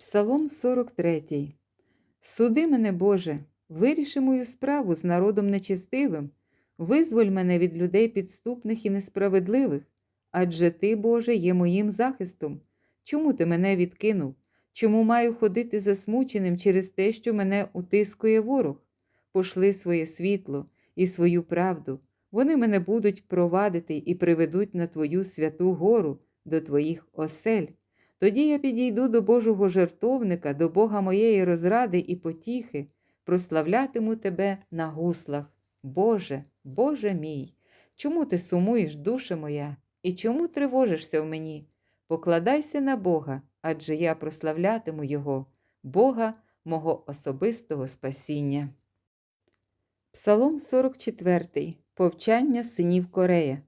Псалом 43. Суди мене, Боже, виріши мою справу з народом нечестивим, визволь мене від людей підступних і несправедливих, адже Ти, Боже, є моїм захистом. Чому ти мене відкинув? Чому маю ходити засмученим через те, що мене утискує ворог? Пошли своє світло і свою правду. Вони мене будуть провадити і приведуть на Твою святу гору, до Твоїх осель. Тоді я підійду до Божого жертовника, до Бога моєї розради і потіхи, прославлятиму Тебе на гуслах. Боже, Боже мій, чому ти сумуєш, душа моя, і чому тривожишся в мені? Покладайся на Бога, адже я прославлятиму Його, Бога мого особистого спасіння. Псалом 44. Повчання синів Корея.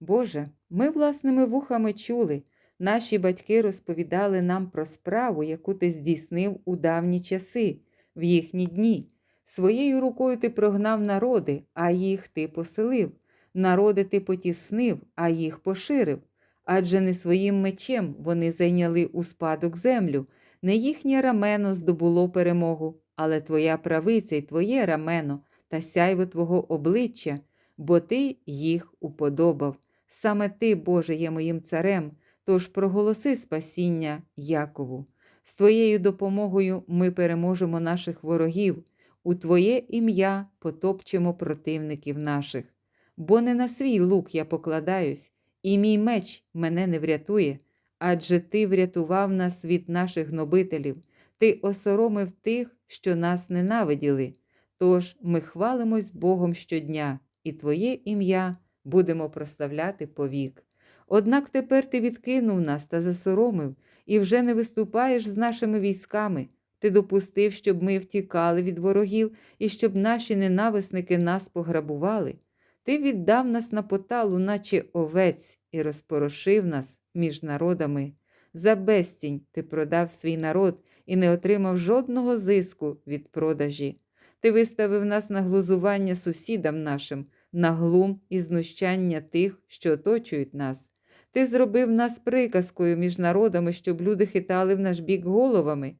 Боже, ми власними вухами чули. Наші батьки розповідали нам про справу, яку ти здійснив у давні часи, в їхні дні. Своєю рукою ти прогнав народи, а їх ти поселив. Народи ти потіснив, а їх поширив. Адже не своїм мечем вони зайняли у спадок землю, не їхнє рамено здобуло перемогу, але твоя правиця й твоє рамено та сяйво твого обличчя, бо ти їх уподобав. Саме ти, Боже, є моїм царем. Тож проголоси спасіння Якову. З Твоєю допомогою ми переможемо наших ворогів, у Твоє ім'я потопчемо противників наших. Бо не на свій лук я покладаюсь, і мій меч мене не врятує, адже Ти врятував нас від наших гнобителів, Ти осоромив тих, що нас ненавиділи. Тож ми хвалимось Богом щодня, і Твоє ім'я будемо прославляти повік. Однак тепер ти відкинув нас та засоромив, і вже не виступаєш з нашими військами. Ти допустив, щоб ми втікали від ворогів і щоб наші ненависники нас пограбували. Ти віддав нас на поталу, наче овець, і розпорошив нас між народами. За безцінь ти продав свій народ і не отримав жодного зиску від продажі. Ти виставив нас на глузування сусідам нашим, на глум і знущання тих, що оточують нас. Ти зробив нас приказкою між народами, щоб люди хитали в наш бік головами.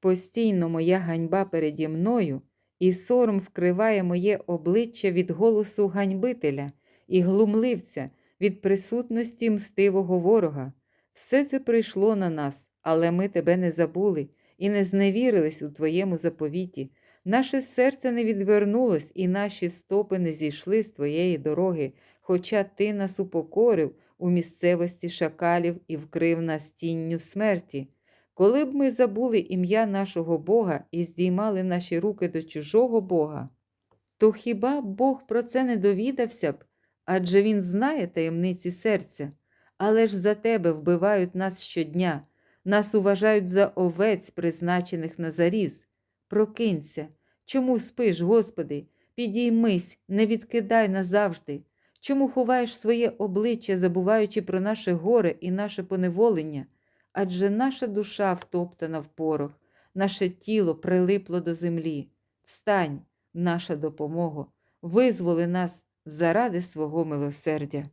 Постійно моя ганьба переді мною, і сором вкриває моє обличчя від голосу ганьбителя і глумливця від присутності мстивого ворога. Все це прийшло на нас, але ми тебе не забули і не зневірились у твоєму заповіті. Наше серце не відвернулось, і наші стопи не зійшли з твоєї дороги, хоча ти нас упокорив у місцевості шакалів і вкрив нас тінню смерті. Коли б ми забули ім'я нашого Бога і здіймали наші руки до чужого Бога, то хіба Бог про це не довідався б, адже Він знає таємниці серця, але ж за тебе вбивають нас щодня, нас уважають за овець, призначених на заріз. Прокинься, чому спиш, Господи, підіймись, не відкидай назавжди. Чому ховаєш своє обличчя, забуваючи про наше горе і наше поневолення? Адже наша душа втоптана в порох, наше тіло прилипло до землі. Встань, наша допомога, визволи нас заради свого милосердя.